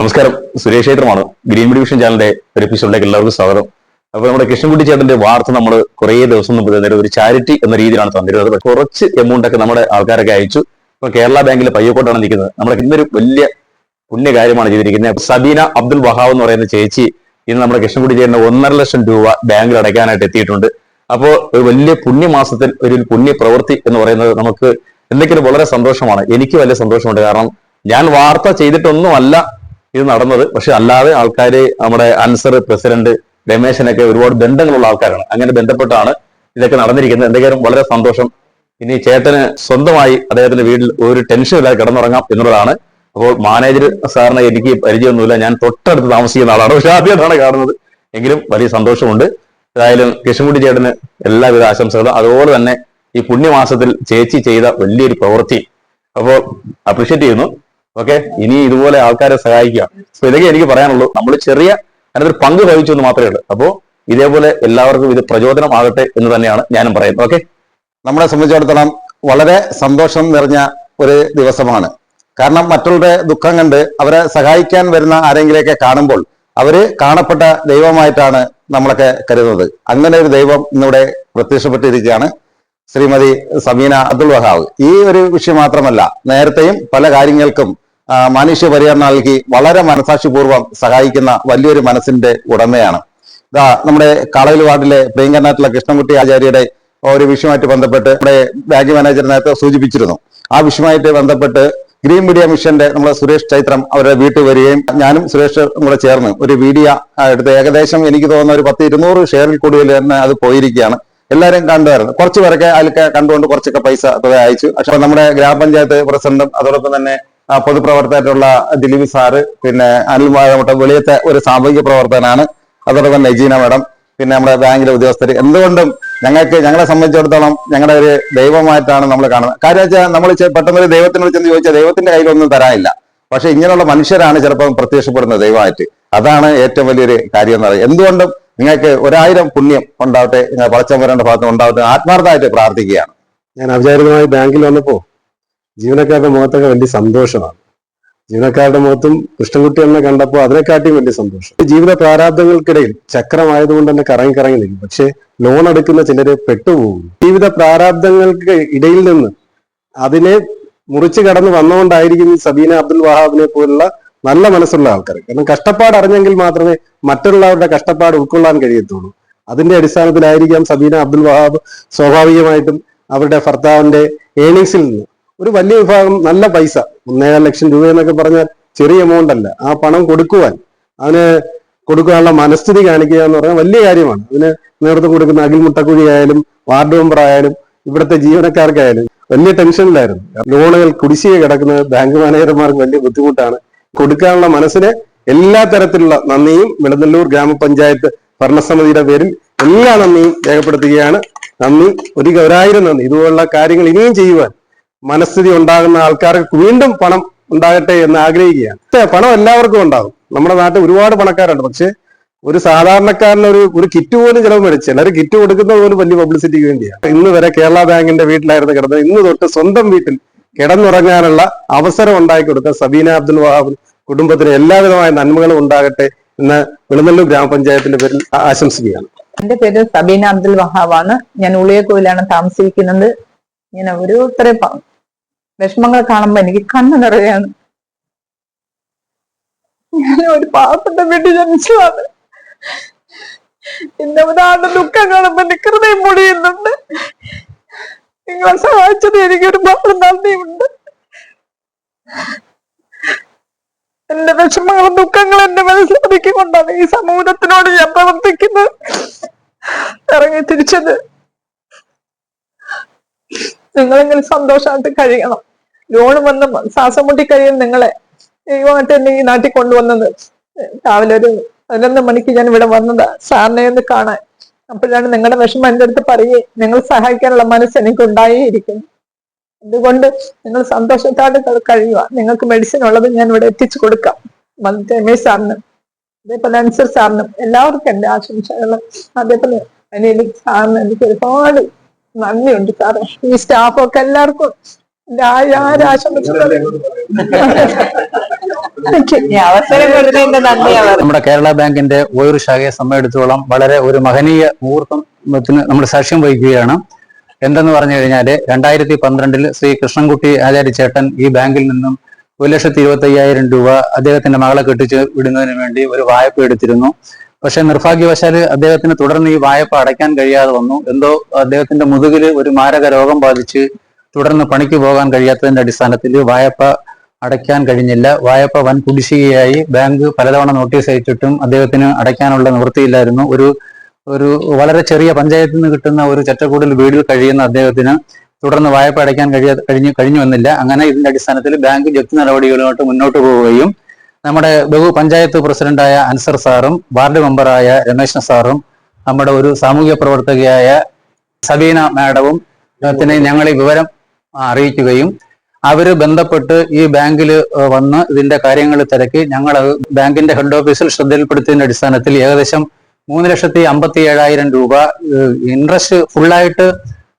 നമസ്കാരം. സുരേഷ് ക്ഷേത്രമാണ് green division ചാനലിന്റെ ഒരു എപ്പിസോഡിലേക്ക് എല്ലാവർക്കും സ്വാഗതം. അപ്പൊ നമ്മുടെ കൃഷ്ണൻകുട്ടി ചേട്ടന്റെ വാർത്ത നമ്മൾ കുറേ ദിവസം മുമ്പ് തന്നെ ഒരു ചാരിറ്റി എന്ന രീതിയിലാണ് തന്നിരുന്നത്. കുറച്ച് എമൗണ്ട് ഒക്കെ നമ്മുടെ ആൾക്കാരൊക്കെ അയച്ചു. ഇപ്പൊ കേരള ബാങ്കിൽ പയ്യക്കോട്ടാണ് നിൽക്കുന്നത്. നമ്മുടെ ഇന്നൊരു വലിയ പുണ്യ കാര്യമാണ് ചെയ്തിരിക്കുന്നത് സബീന അബ്ദുൽ വഹാബ് എന്ന് പറയുന്ന ചേച്ചി ഇന്ന് നമ്മുടെ കൃഷ്ണൻകുട്ടി ചേട്ടന്റെ ഒന്നര ലക്ഷം രൂപ ബാങ്കിൽ അടയ്ക്കാനായിട്ട് എത്തിയിട്ടുണ്ട്. അപ്പോൾ ഒരു വലിയ പുണ്യമാസത്തിൽ ഒരു പുണ്യ പ്രവൃത്തി എന്ന് പറയുന്നത് നമുക്ക് എന്തെങ്കിലും വളരെ സന്തോഷമാണ്. എനിക്ക് വലിയ സന്തോഷമുണ്ട്. കാരണം ഞാൻ വാർത്ത ചെയ്തിട്ടൊന്നുമല്ല ഇത് നടന്നത്. പക്ഷെ അല്ലാതെ ആൾക്കാര് നമ്മുടെ അൻസർ പ്രസിഡന്റ് രമേശനൊക്കെ ഒരുപാട് ബന്ധങ്ങളുള്ള ആൾക്കാരാണ്. അങ്ങനെ ബന്ധപ്പെട്ടാണ് ഇതൊക്കെ നടന്നിരിക്കുന്നത്. എന്തെങ്കിലും വളരെ സന്തോഷം. ഇനി ചേട്ടന് സ്വന്തമായി അദ്ദേഹത്തിന്റെ വീട്ടിൽ ഒരു ടെൻഷൻ ഇല്ലാതെ കിടന്നുറങ്ങാം എന്നുള്ളതാണ്. അപ്പോൾ മാനേജർ സാറിനെ എനിക്ക് പരിചയമൊന്നുമില്ല. ഞാൻ തൊട്ടടുത്ത് താമസിക്കുന്ന ആളാണ്. പക്ഷെ ആദ്യമായിട്ടാണ് കാണുന്നത്. എങ്കിലും വലിയ സന്തോഷമുണ്ട്. ഏതായാലും കൃഷ്ണൻകുട്ടി ചേട്ടന് എല്ലാവിധ ആശംസകളും. അതുപോലെ തന്നെ ഈ പുണ്യമാസത്തിൽ ചേച്ചി ചെയ്ത വലിയൊരു പ്രവൃത്തി. അപ്പോൾ അപ്രീഷിയേറ്റ് ചെയ്യുന്നു. ഓക്കെ ഇനി ഇതുപോലെ ആൾക്കാരെ സഹായിക്കുക. സോ ഇതൊക്കെ എനിക്ക് പറയാനുള്ളൂ. നമ്മൾ ചെറിയ അതിനൊരു പങ്ക് വഹിച്ചു എന്ന് മാത്രമേ ഉള്ളൂ. അപ്പോ ഇതേപോലെ എല്ലാവർക്കും ഇത് പ്രചോദനമാകട്ടെ എന്ന് തന്നെയാണ് ഞാനും പറയുന്നത്. ഓക്കെ നമ്മളെ സംബന്ധിച്ചിടത്തോളം വളരെ സന്തോഷം നിറഞ്ഞ ഒരു ദിവസമാണ്. കാരണം മറ്റുള്ളവരുടെ ദുഃഖം കണ്ട് അവരെ സഹായിക്കാൻ വരുന്ന ആരെങ്കിലൊക്കെ കാണുമ്പോൾ അവർ കാണപ്പെട്ട ദൈവമായിട്ടാണ് നമ്മളൊക്കെ കരുതുന്നത്. അങ്ങനെ ഒരു ദൈവം ഇന്നിവിടെ പ്രത്യക്ഷപ്പെട്ടിരിക്കുകയാണ് ശ്രീമതി സമീന അബ്ദുൾ വഹാബ്. ഈ ഒരു വിഷയം മാത്രമല്ല നേരത്തെയും പല കാര്യങ്ങൾക്കും ആ, മാനുഷ്യ പരിഗണന നൽകി വളരെ മനസാക്ഷിപൂർവം സഹായിക്കുന്ന വലിയൊരു മനസ്സിന്റെ ഉടമയാണ്. ഇതാ നമ്മുടെ കാളയിൽ വാർഡിലെ പ്രിയങ്കരനാട്ടിലെ കൃഷ്ണൻകുട്ടി ആചാര്യയുടെ ഒരു വിഷയമായിട്ട് ബന്ധപ്പെട്ട് നമ്മുടെ ബാങ്ക് മാനേജർ നേരത്തെ സൂചിപ്പിച്ചിരുന്നു. ആ വിഷയമായിട്ട് ബന്ധപ്പെട്ട് ഗ്രീൻ മീഡിയ മിഷന്റെ നമ്മുടെ സുരേഷ് ചൈത്രം അവരുടെ വീട്ടിൽ വരികയും ഞാനും സുരേഷ് കൂടെ ചേർന്ന് ഒരു വീഡിയോ എടുത്ത് ഏകദേശം എനിക്ക് തോന്നുന്ന ഒരു പത്ത് ഇരുന്നൂറ് ഷെയറിൽ കൂടുതൽ തന്നെ അത് പോയിരിക്കുകയാണ്. എല്ലാവരും കണ്ടുവരുന്നു. കുറച്ച് പേരൊക്കെ അതിലൊക്കെ കണ്ടുകൊണ്ട് കുറച്ചൊക്കെ പൈസ തുക അയച്ചു. പക്ഷെ നമ്മുടെ ഗ്രാമപഞ്ചായത്ത് പ്രസിഡന്റും അതോടൊപ്പം തന്നെ പൊതുപ്രവർത്തകരായിട്ടുള്ള ദിലീപ് സാറ് പിന്നെ അനിൽ വാഴമുട്ട വെളിയത്തെ ഒരു സാമൂഹിക പ്രവർത്തകനാണ്. അതോടൊപ്പം നജീന മേഡം പിന്നെ നമ്മുടെ ബാങ്കിലെ ഉദ്യോഗസ്ഥർ എന്തുകൊണ്ടും ഞങ്ങൾക്ക് ഞങ്ങളെ സംബന്ധിച്ചിടത്തോളം ഞങ്ങളുടെ ഒരു ദൈവമായിട്ടാണ് നമ്മൾ കാണുന്നത്. കാര്യം വെച്ചാൽ നമ്മൾ പെട്ടെന്നൊരു ദൈവത്തിനോട് ചെന്ന് ചോദിച്ചാൽ ദൈവത്തിന്റെ കയ്യിലൊന്നും തരാനില്ല. പക്ഷെ ഇങ്ങനെയുള്ള മനുഷ്യരാണ് ചിലപ്പം പ്രത്യക്ഷപ്പെടുന്നത് ദൈവമായിട്ട്. അതാണ് ഏറ്റവും വലിയൊരു കാര്യം എന്ന് പറയുന്നത്. എന്തുകൊണ്ടും നിങ്ങൾക്ക് ഒരായിരം പുണ്യം ഉണ്ടാവട്ടെ പളച്ചമ്പരന്റെ ഭാഗത്ത് ഉണ്ടാവട്ടെ ആത്മാർത്ഥമായിട്ട് പ്രാർത്ഥിക്കുകയാണ്. ഞാൻ ഔപചാരികമായി ബാങ്കിൽ വന്നപ്പോ ജീവനക്കാരുടെ മുഖത്തൊക്കെ വലിയ സന്തോഷമാണ്. ജീവനക്കാരുടെ മുഖത്തും കൃഷ്ണൻകുട്ടി എന്നെ കണ്ടപ്പോൾ അതിനെക്കാട്ടിയും വലിയ സന്തോഷം. ജീവിത പ്രാരാബ്ദങ്ങൾക്കിടയിൽ ചക്രമായതുകൊണ്ട് തന്നെ കറങ്ങി കറങ്ങി നിൽക്കും. പക്ഷെ ലോൺ എടുക്കുന്ന ചിലര് പെട്ടുപോകും. ജീവിത പ്രാരാബ്ദങ്ങൾക്ക് ഇടയിൽ നിന്ന് അതിനെ മുറിച്ചു കടന്ന് വന്നുകൊണ്ടായിരിക്കും സബീന അബ്ദുൽ വഹാബിനെ പോലുള്ള നല്ല മനസ്സുള്ള ആൾക്കാർ കാരണം കഷ്ടപ്പാട് അറിഞ്ഞെങ്കിൽ മാത്രമേ മറ്റുള്ളവരുടെ കഷ്ടപ്പാട് ഉൾക്കൊള്ളാൻ കഴിയത്തുള്ളൂ. അതിന്റെ അടിസ്ഥാനത്തിലായിരിക്കാം സബീന അബ്ദുൽ വഹാബ് സ്വാഭാവികമായിട്ടും അവരുടെ ഭർത്താവിന്റെ ഏണിങ്സിൽ നിന്ന് ഒരു വലിയ വിഭാഗം നല്ല പൈസ. ഒന്നേകാൽ ലക്ഷം രൂപ എന്നൊക്കെ പറഞ്ഞാൽ ചെറിയ എമൗണ്ട് അല്ല. ആ പണം കൊടുക്കുവാൻ അതിന് കൊടുക്കാനുള്ള മനസ്ഥിതി കാണിക്കുക എന്ന് പറഞ്ഞാൽ വലിയ കാര്യമാണ്. അതിന് നേതൃത്വം കൊടുക്കുന്ന അഖിൽ മുട്ടക്കുഴി ആയാലും വാർഡ് മെമ്പർ ആയാലും ഇവിടുത്തെ ജീവനക്കാർക്കായാലും വലിയ ടെൻഷനിലായിരുന്നു ലോണുകൾ കുടിശ്ശിക കിടക്കുന്നത് ബാങ്ക് മാനേജർമാർക്ക് വലിയ ബുദ്ധിമുട്ടാണ്. കൊടുക്കാനുള്ള മനസ്സിന് എല്ലാ തരത്തിലുള്ള നന്ദിയും വിളനല്ലൂർ ഗ്രാമപഞ്ചായത്ത് ഭരണസമിതിയുടെ പേരിൽ എല്ലാ നന്ദിയും രേഖപ്പെടുത്തുകയാണ്. നന്ദി ഒരു ഒരായിരം നന്ദി. ഇതുപോലുള്ള കാര്യങ്ങൾ ഇനിയും ചെയ്യുവാൻ മനസ്ഥിതി ഉണ്ടാകുന്ന ആൾക്കാർക്ക് വീണ്ടും പണം ഉണ്ടാകട്ടെ എന്ന് ആഗ്രഹിക്കുകയാണ്. പണം എല്ലാവർക്കും ഉണ്ടാകും. നമ്മുടെ നാട്ടിൽ ഒരുപാട് പണക്കാരുണ്ട്. പക്ഷെ ഒരു സാധാരണക്കാരന് ഒരു ഒരു കിറ്റ് പോലും ചിലവ് മേടിച്ച് ചിലർ കിറ്റ് കൊടുക്കുന്നത് പോലും വലിയ പബ്ലിസിറ്റിക്ക് വേണ്ടിയാണ് ഇന്ന് വരെ കേരള ബാങ്കിന്റെ വീട്ടിലായിരുന്നു കിടന്നത്. ഇന്ന് തൊട്ട് സ്വന്തം വീട്ടിൽ കിടന്നുറങ്ങാനുള്ള അവസരം ഉണ്ടാക്കി കൊടുത്ത സബീന അബ്ദുൽ വഹാബ് കുടുംബത്തിന് എല്ലാവിധമായ നന്മകളും ഉണ്ടാകട്ടെ എന്ന് വെളുന്നല്ലൂർ ഗ്രാമപഞ്ചായത്തിന്റെ പേരിൽ ആശംസിക്കുകയാണ്. എന്റെ പേര് സബീന അബ്ദുൽ വഹാബാണ് ഞാൻ ഉളിയക്കോയിലാണ് താമസിക്കുന്നത്. ഇങ്ങനെ ഒരു പ- വിഷമങ്ങൾ കാണുമ്പോ എനിക്ക് കണ്ണു നിറയാണ്. ഞാൻ ഒരു പാവപ്പെട്ട വീട്ടിൽ ജനിച്ചതാണ് എന്റെ ഒരാളുടെ ദുഃഖം കാണുമ്പോ എന്റെ ഹൃദയം മുടിയുന്നുണ്ട് നിങ്ങളെ സഹായിച്ചത് എനിക്ക് ഒരുപാട് നന്ദിയുണ്ട് എന്റെ വിഷമങ്ങളും ദുഃഖങ്ങളും എന്റെ മനസ്സിലൊതുക്കിക്കൊണ്ടാണ് ഈ സമൂഹത്തിനോട് ഞാൻ പ്രവർത്തിക്കുന്നത്. ഇറങ്ങി തിരിച്ചത്. നിങ്ങളെങ്കിലും സന്തോഷമായിട്ട് കഴിയണം. ലോണ് വന്ന് ശ്വാസം മുട്ടി കഴിയും നിങ്ങളെ. ദൈവമായിട്ട് എന്നെ ഈ നാട്ടിൽ കൊണ്ടുവന്നത്. രാവിലെ ഒരു പതിനൊന്ന് മണിക്ക് ഞാൻ ഇവിടെ വന്നത്. സാറിനെ ഒന്ന് കാണാൻ. അപ്പോഴാണ് നിങ്ങളുടെ വിഷമം എന്റെ അടുത്ത് പറയുകയും നിങ്ങൾ സഹായിക്കാനുള്ള മനസ്സ് എനിക്ക് ഉണ്ടായിരിക്കുന്നു. അതുകൊണ്ട് നിങ്ങൾ സന്തോഷത്തോടെ കഴിയുക. നിങ്ങൾക്ക് മെഡിസിൻ ഉള്ളത് ഞാൻ ഇവിടെ എത്തിച്ചു കൊടുക്കാം. രമേശ് സാറിനും. അതേപോലെ അൻസർ സാറിനും. എല്ലാവർക്കും എന്റെ ആശംസകൾ അതേപോലെ അനിയൻ സാറിന് എനിക്ക് ഒരുപാട് നന്ദിയുണ്ട് സാറേ. ഈ സ്റ്റാഫൊക്കെ എല്ലാവർക്കും നമ്മുടെ കേരള ബാങ്കിന്റെ ഒരു ശാഖയെ സംബന്ധിച്ചിടത്തോളം വളരെ ഒരു മഹനീയ മുഹൂർത്തത്തിന് നമ്മൾ സാക്ഷ്യം വഹിക്കുകയാണ്. എന്തെന്ന് പറഞ്ഞു കഴിഞ്ഞാൽ രണ്ടായിരത്തി പന്ത്രണ്ടിൽ ശ്രീ കൃഷ്ണൻകുട്ടി ആചാര്യ ചേട്ടൻ ഈ ബാങ്കിൽ നിന്നും ഒരു ലക്ഷത്തി ഇരുപത്തി അയ്യായിരം രൂപ അദ്ദേഹത്തിന്റെ മകളെ കെട്ടിച്ച് വിടുന്നതിന് വേണ്ടി ഒരു വായ്പ എടുത്തിരുന്നു. പക്ഷെ നിർഭാഗ്യവശാൽ അദ്ദേഹത്തിന് തുടർന്ന് ഈ വായ്പ അടയ്ക്കാൻ കഴിയാതെ വന്നു. എന്തോ അദ്ദേഹത്തിന്റെ മുതുകിൽ ഒരു മാരക രോഗം ബാധിച്ച് തുടർന്ന് പണിക്ക് പോകാൻ കഴിയാത്തതിന്റെ അടിസ്ഥാനത്തിൽ വായ്പ അടയ്ക്കാൻ കഴിഞ്ഞില്ല. വായ്പ വൻ കുടിശ്ശികയായി. ബാങ്ക് പലതവണ നോട്ടീസ് അയച്ചിട്ടും അദ്ദേഹത്തിന് അടയ്ക്കാനുള്ള നിവൃത്തിയില്ലായിരുന്നു. ഒരു ഒരു വളരെ ചെറിയ പഞ്ചായത്തിൽ നിന്ന് കിട്ടുന്ന ഒരു ചറ്റക്കൂടിൽ വീടിൽ കഴിയുന്ന അദ്ദേഹത്തിന് തുടർന്ന് വായ്പ അടയ്ക്കാൻ കഴിയാ കഴിഞ്ഞു കഴിഞ്ഞു വന്നില്ല അങ്ങനെ ഇതിന്റെ അടിസ്ഥാനത്തിൽ ബാങ്ക് ജപ്തി നടപടികളുമായിട്ട് മുന്നോട്ട് പോവുകയും നമ്മുടെ ബഹു പഞ്ചായത്ത് പ്രസിഡന്റായ അൻസർ സാറും വാർഡ് മെമ്പറായ രമേശ് സാറും നമ്മുടെ ഒരു സാമൂഹ്യ പ്രവർത്തകയായ സബീന മാഡവും ത്തിന് ഞങ്ങൾ ഈ വിവരം അറിയിക്കുകയും അവർ ബന്ധപ്പെട്ട് ഈ ബാങ്കിൽ വന്ന് ഇതിന്റെ കാര്യങ്ങൾ തിരക്കി. ഞങ്ങൾ ബാങ്കിന്റെ ഹെഡ് ഓഫീസിൽ ശ്രദ്ധയിൽപ്പെടുത്തിയതിന്റെ അടിസ്ഥാനത്തിൽ ഏകദേശം മൂന്ന് ലക്ഷത്തി അമ്പത്തി ഏഴായിരം രൂപ ഇൻട്രസ്റ്റ് ഫുള്ളായിട്ട്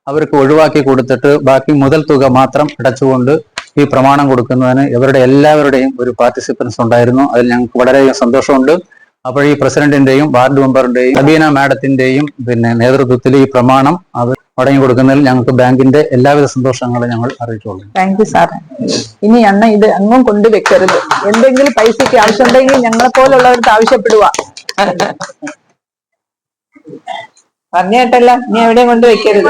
അവർക്ക് ഒഴിവാക്കി കൊടുത്തിട്ട് ബാക്കി മുതൽ തുക മാത്രം അടച്ചുകൊണ്ട് ഈ പ്രമാണം കൊടുക്കുന്നതിന് ഇവരുടെ എല്ലാവരുടെയും ഒരു പാർട്ടിസിപ്പൻസ് ഉണ്ടായിരുന്നു. അതിൽ ഞങ്ങൾക്ക് വളരെയധികം സന്തോഷമുണ്ട്. അപ്പോൾ ഈ പ്രസിഡന്റിന്റെയും വാർഡ് മെമ്പറിന്റെയും അബീന മാഡത്തിന്റെയും പിന്നെ നേതൃത്വത്തിൽ ഈ പ്രമാണം അവർ മടങ്ങി കൊടുക്കുന്നതിൽ ഞങ്ങൾക്ക് ബാങ്കിന്റെ എല്ലാവിധ സന്തോഷങ്ങളും ഞങ്ങൾ അറിയിച്ചോളൂ താങ്ക് യു സാർ ഇനി അണ്ണ ഇത് അങ്ങും കൊണ്ടുവെക്കരുത് എന്തെങ്കിലും പൈസക്ക് ആവശ്യമുണ്ടെങ്കിൽ ഞങ്ങളെ പോലുള്ളവർക്ക് ആവശ്യപ്പെടുക പറഞ്ഞേട്ടല്ല ഇനി എവിടെയും കൊണ്ടുവെക്കരുത്